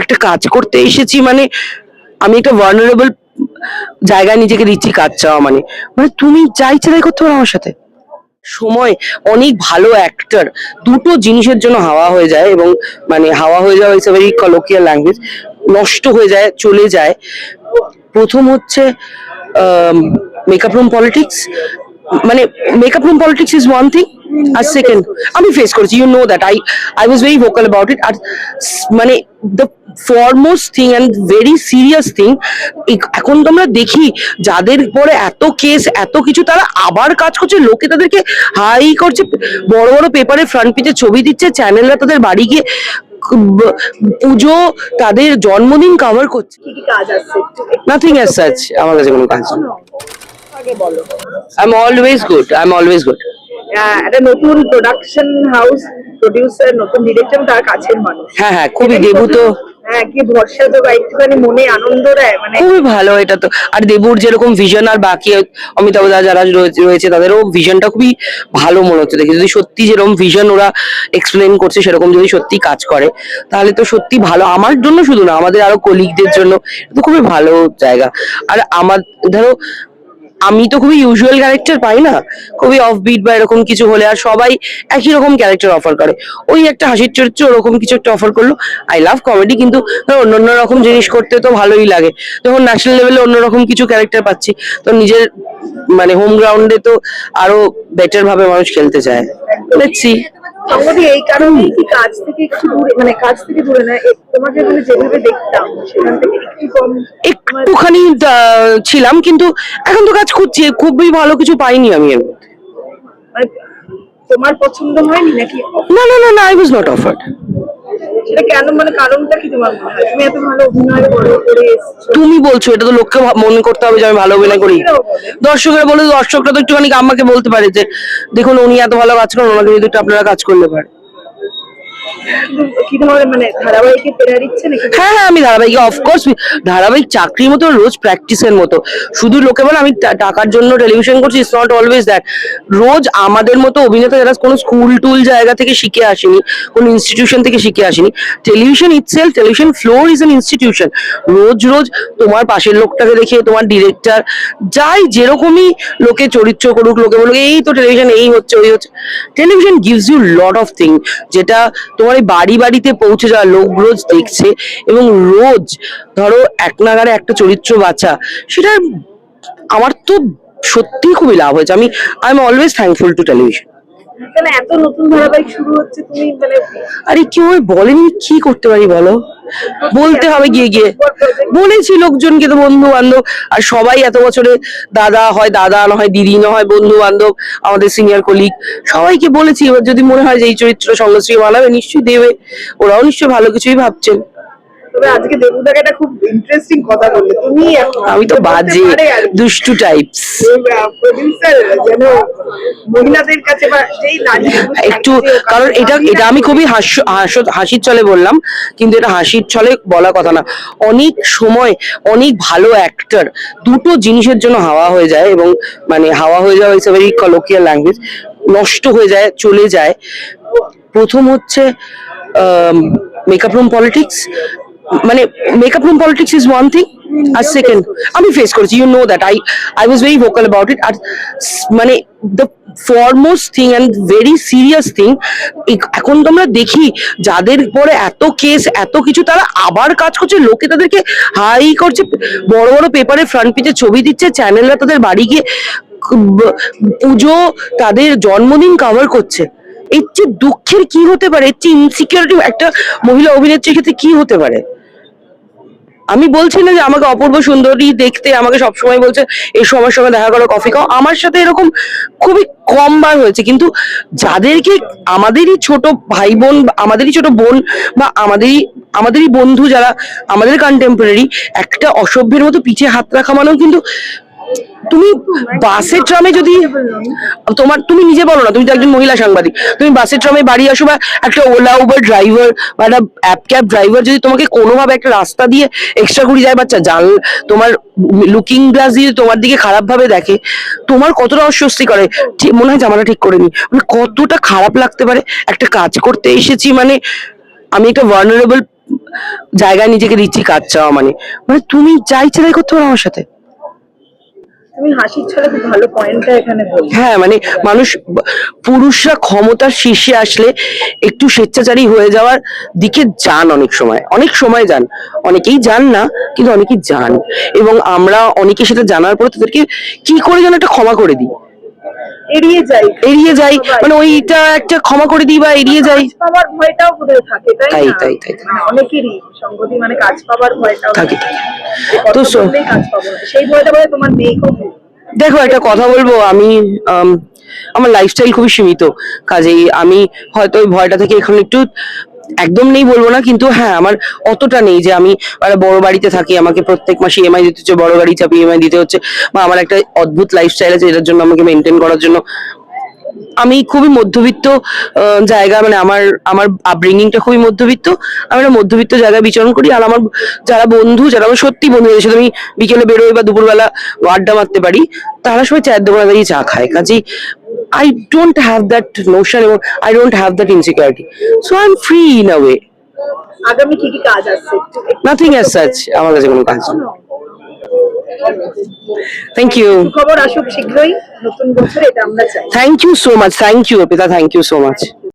একটা কাজ করতে এসেছি মানে আমি একটা ভার্নারেবল জায়গায় নিজেকে দিচ্ছি কাজ চাওয়া মানে। মানে তুমি যা ইচ্ছে তাই করতে পারো আমার সাথে। সময় অনেক ভালো অ্যাক্টর দুটো জিনিসের জন্য হাওয়া হয়ে যায় এবং মানে হাওয়া হয়ে যাওয়া ইটস ভেরি কলোকিয়াল ল্যাঙ্গুয়েজ নষ্ট হয়ে যায়, চলে যায়। প্রথম হচ্ছে মেকআপ রুম পলিটিক্স মানে makeup room politics is one thing R second আমি ফেস করেছি you know that I I was very vocal about it আর মানে the foremost thing and very serious thing এখন তো আমরা দেখি যাদের পরে এত কেস এত কিছু তারা আবার কাজ করছে। লোকে তাদেরকে হাই করছে। বড় বড় পেপারে ফ্রন্ট পেজে ছবি দিচ্ছে। চ্যানেলরা তাদের বাড়ি গিয়ে পুজো তাদের জন্মদিন কভার করছে। নাথিং অ্যাজ সাচ আমার কাছে কোনো কাজ নেই। I am always good I am always good একটা নতুন প্রোডাকশন হাউস প্রডিউসার নতুন ডিরেক্টর তার কাছের মানুষ। হ্যাঁ হ্যাঁ খুবই দেবু তো। হ্যাঁ কি ভরসা তো একটুখানি মনে আনন্দ দেয় মানে খুবই ভালো এটা তো। আর দেবুর যেরকম ভিশন আর বাকি অমিতাভ দা যারা রয়েছে- তাদেরও ভিশনটা খুবই ভালো মনে হচ্ছে দেখে। যদি সত্যি যেরকম ভিশন ওরা এক্সপ্লেন করছে সেরকম যদি সত্যি কাজ করে তাহলে তো সত্যি ভালো। আমার জন্য শুধু না আমাদের আরও কলিগদের জন্য এটা তো খুবই ভালো জায়গা। আর আমার ধরো আমি তো খুবই ইউজুয়াল ক্যারেক্টার পাই না। খুবই অফ বিট বা এরকম কিছু হলে আর সবাই একই রকম ক্যারেক্টার অফার করে। ওই একটা হাসির চরিত্র ওরকম কিছু একটা অফার করল। আই লাভ কমেডি কিন্তু অন্য অন্য রকম জিনিস করতে তো ভালোই লাগে। যখন ন্যাশনাল লেভেলে অন্যরকম কিছু ক্যারেক্টার পাচ্ছি। তো নিজের মানে হোম গ্রাউন্ডে তো আরও বেটার ভাবে মানুষ খেলতে চায়। দেখছি সম্ভবত এই কারণেই কি কাজ থেকে একটু দূরে মানে কাজ থেকে দূরে না তোমাকে মানে যেভাবে দেখতাম সেখান থেকে একটু কম একটুখানি ছিলাম কিন্তু এখন তো কাজ খুঁজছি খুবই ভালো কিছু পাইনি আমি এর মধ্যে। মানে তোমার পছন্দ হয়নি নাকি? না না না না আই ওয়াজ নট অফার্ড সেটা কেন? মানে কারণটা কি তোমার? তুমি এত ভালো অভিনয় করো করে তুমি বলছো এটা তো লোককে মনে করতে হবে যে আমি ভালো অভিনয় করি। দর্শকরা বলে দর্শকরা তো একটুখানি আমাকে বলতে পারে যে দেখুন উনি এত ভালো কাজ করেন ওনাকে যদি একটু আপনারা কাজ করলে পারে। মানে হ্যাঁ হ্যাঁ আমি ধারাবাহিক অফকোর্স ধারাবাহিক চাকরির মতো রোজ প্র্যাকটিসের মতো। শুধু লোকে আমি টাকার জন্য টেলিভিশন করছি অলওয়েজ দ্যাট রোজ আমাদের মতো অভিনেতা কোনো স্কুল টুল জায়গা থেকে শিখে আসেনি, কোনো ইনস্টিটিউশন থেকে শিখে আসেনি টেলিভিশন ইজ ইনস্টিটিউশন রোজ রোজ তোমার পাশের লোকটাকে দেখে, তোমার ডিরেক্টর যাই যেরকমই লোকে চরিত্র করুক, লোকে বলুক, এই তো টেলিভিশন এই হচ্ছে, ওই হচ্ছে। Television gives you lot of thing যেটা তোমার এই বাড়ি বাড়িতে পৌঁছে যাওয়া লোক রোজ দেখছে এবং রোজ ধরো এক নাগারে একটা চরিত্র বাঁচা সেটা আমার তো সত্যিই খুবই লাভ হয়েছে। আমি I am always thankful to television কেন এত নতুন ধারাবাহিক শুরু হচ্ছে তুমি মানে আরে কেউ বলেনি কি করতে পারি বলো? বলতে হবে গিয়ে গিয়ে। বলেছি লোকজনকে তো বন্ধু বান্ধব আর সবাই এত বছরে দাদা হয় দাদা, না হয় দিদি, না হয় বন্ধু বান্ধব আমাদের সিনিয়র কলিগ সবাইকে বলেছি। এবার যদি মনে হয় যে এই চরিত্র সঙ্গশ্রী বানাবে নিশ্চয়ই দেবে। ওরাও নিশ্চয়ই ভালো কিছুই ভাবছেন। তবে আজকে দেবুদাকে একটা খুব ইন্টারেস্টিং কথা বললে। তুমি আমি তো বাজে দুষ্টু টাইপস প্রডিউসার যেন মহিলাদের কাছে বা সেই নারী একটু কারণ এটা এটা আমি খুবই হাস্য হাসির ছলে বললাম কিন্তু এটা হাসির ছলে বলা কথা না। অনেক সময় অনেক ভালো অ্যাক্টর দুটো জিনিসের জন্য হাওয়া হয়ে যায় এবং মানে হাওয়া হয়ে যাওয়া ইটস ভেরি কলোকিয়াল ল্যাঙ্গুয়েজ নষ্ট হয়ে যায় চলে যায়। প্রথম হচ্ছে মেকআপ রুম পলিটিক্স মানে makeup room politics is one thing R second আমি ফেস করেছি you know that I I was very vocal about it আর মানে the foremost thing and very serious thing এখন তো আমরা দেখি যাদের পরে এত কেস এত কিছু তারা আবার কাজ করছে লোকে তাদেরকে হাই করছে বড় বড় পেপারে ফ্রন্ট পেজে ছবি দিচ্ছে চ্যানেলরা তাদের বাড়ি গিয়ে পুজো তাদের জন্মদিন কভার করছে। এর চেয়ে দুঃখের কি হতে পারে? এর চেয়ে ইনসিকিউরিটি একটা মহিলা অভিনেত্রীর ক্ষেত্রে কি হতে পারে? আমি বলছি না যে আমাকে অপূর্ব সুন্দরী দেখতে আমাকে সবসময় বলছে, এই সময়ের সঙ্গে দেখা করো কফি খাও। আমার সাথে এরকম খুবই কম বার হয়েছে। কিন্তু যাদেরকে, আমাদেরই ছোট ভাই বোন আমাদেরই ছোট বোন বা আমাদেরই আমাদেরই বন্ধু যারা আমাদের কন্টেম্পোরারি একটা অসভ্যের মতো পিছিয়ে হাত রাখা মানেও কিন্তু তুমি বাসের ট্রামে যদি তোমার তুমি নিজে বলো না তুমি তো একজন মহিলা সাংবাদিক। তুমি বাসের ট্রামে বাড়ি আসো বা একটা ওলা উবার ড্রাইভার বা একটা অ্যাপ ক্যাব ড্রাইভার যদি তোমাকে কোনোভাবে একটা রাস্তা দিয়ে এক্সট্রা ঘুরি যায় বাচ্চা জাল তোমার লুকিং গ্লাস দিয়ে তোমার দিকে খারাপ ভাবে দেখে তোমার কতটা অস্বস্তি করে? মনে হয় জামাটা ঠিক করে নি মানে কতটা খারাপ লাগতে পারে একটা কাজ করতে এসেছি মানে আমি একটা ভার্নারেবল জায়গায় নিজেকে দিচ্ছি কাজ চাওয়া মানে। মানে তুমি যা ইচ্ছে তাই করতে পারো আমার সাথে। হাসির ছলে হ্যাঁ মানে মানুষ, পুরুষরা ক্ষমতার শীর্ষে আসলে একটু স্বেচ্ছাচারী হয়ে যাওয়ার দিকে যান অনেক সময়। অনেক সময় যান। অনেকেই যান না, কিন্তু অনেকেই যান। এবং আমরা অনেকে সেটা জানার পর তাদেরকে কি করে যেন একটা ক্ষমা করে দিই। এড়িয়ে যাই। এড়িয়ে যাই। মানে ওইটা একটা ক্ষমা করে দিই বা এড়িয়ে যাই। পাওয়ার ভয়টাও বোধহয় থাকে তাই তাই, তাই, তাই। মানে অনেকেরই সঙ্গতি মানে কাজ পাওয়ার ভয়টাও থাকে। তো কাজ পাবো সেই ভয়টা বোধহয় তোমার নেই দেখো একটা কথা বলব আমি আমার লাইফস্টাইল খুবই সীমিত। কাজেই আমি হয়তো ওই ভয়টা থেকে এখন একটু একদম নেই বলব না, কিন্তু হ্যাঁ আমার অতটা নেই যে আমি বড় বাড়িতে থাকি, আমাকে প্রত্যেক মাসে ইএমআই দিতে হচ্ছে, বড় গাড়ি চাপিয়ে ইএমআই দিতে হচ্ছে, বা আমার একটা অদ্ভুত লাইফস্টাইল আছে এটার জন্য আমাকে মেনটেন করার জন্য। আমি খুবই মধ্যবিত্ত জায়গা মানে আমার আমার আপব্রিঙ্গিংটা খুবই মধ্যবিত্ত, আমি একটা মধ্যবিত্ত জায়গায় বিচরণ করি, আর আমার যারা বন্ধু, যারা আমার সত্যি বন্ধু, যাদের সাথে আমি বিকেলে বেরোই বা দুপুরবেলা আড্ডা মারতে পারি, তারা সবাই চায়ের দোকানে দাঁড়িয়ে চা খায়। কাজেই I don't have that notion এবং I don't have that insecurity so I am free in a way আগামী কি কি কাজ আছে? নাথিং অ্যাজ সাচ আমার কাছে কোনো কাজ শোনো। থ্যাংক ইউ খবর আসুক শীঘ্রই নতুন বছর এটা আমরা চাই। Thank you so much thank you Arpita thank you so much